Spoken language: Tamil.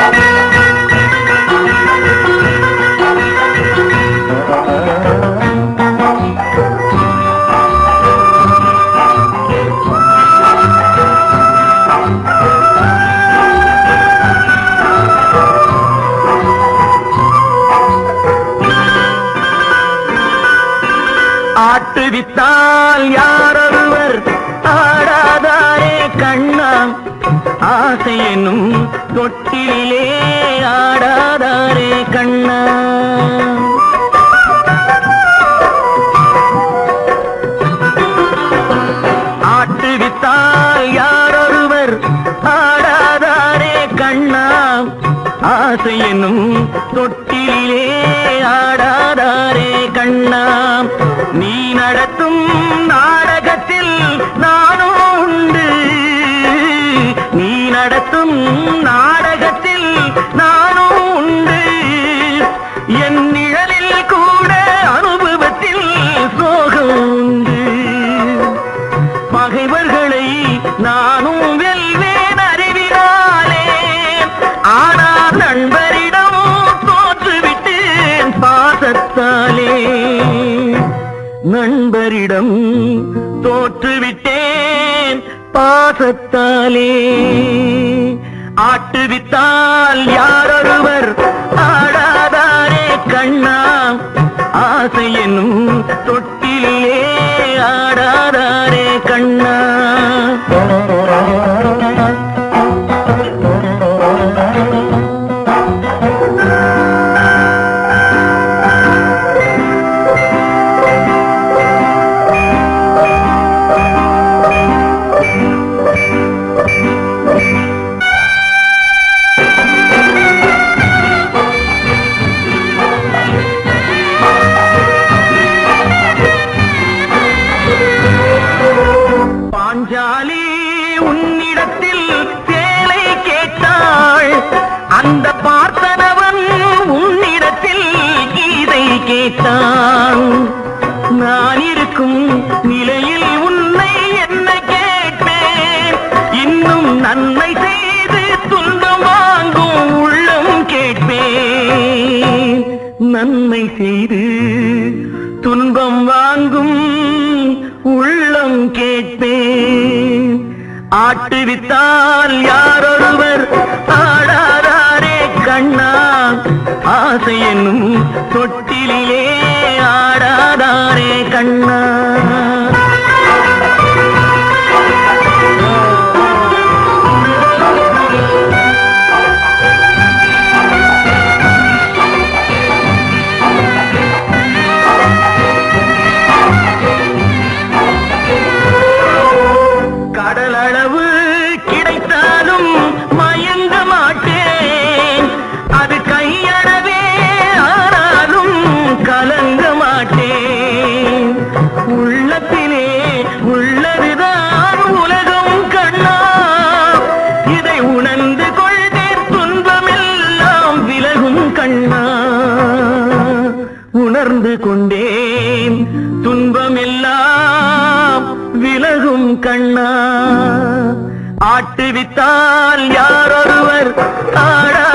ஆட்டு ஆட்டுவித்தால் யாரொருவர் ஆசை என்னும் தொட்டிலே ஆடாதாரே கண்ணா. ஆட்டுவித்தால் யாரொருவர் ஆடாதாரே கண்ணா. ஆசை என்னும் தொட்டிலே ஆடாதாரே கண்ணா. நீ நடத்தும் நாடகத்தில் பகைவர்களை நானும் வெல்வேன் அறிவினாலே. ஆனால் நண்பரிடம் தோற்றுவிட்டேன் பாசத்தாலே. நண்பரிடம் தோற்றுவிட்டேன் பாசத்தாலே. ஆட்டுவித்தால் யாரொருவர் ஆடாதாரே கண்ணா. ஆசை என்னும் தொட்டிலே ஆடாதாரே கண்ணா. கேட்டான் நான் இருக்கும் நிலையில் உன்னை என்ன கேட்டேன் இன்னும் நன்மை செய்து துன்பம் வாங்கும் உள்ளம் கேட்பேன். நன்மை செய்து துன்பம் வாங்கும் உள்ளம் கேட்பேன். ஆட்டுவித்தால் யாரொருவர் ஆடாதாரே கண்ணா? ஆசை என்னும் தொட்டிலே கண்ணா. உணர்ந்து கொண்டேன். துன்பமெல்லாம் விலகும் கண்ணா. ஆட்டுவித்தால் யாரொருவர் காடா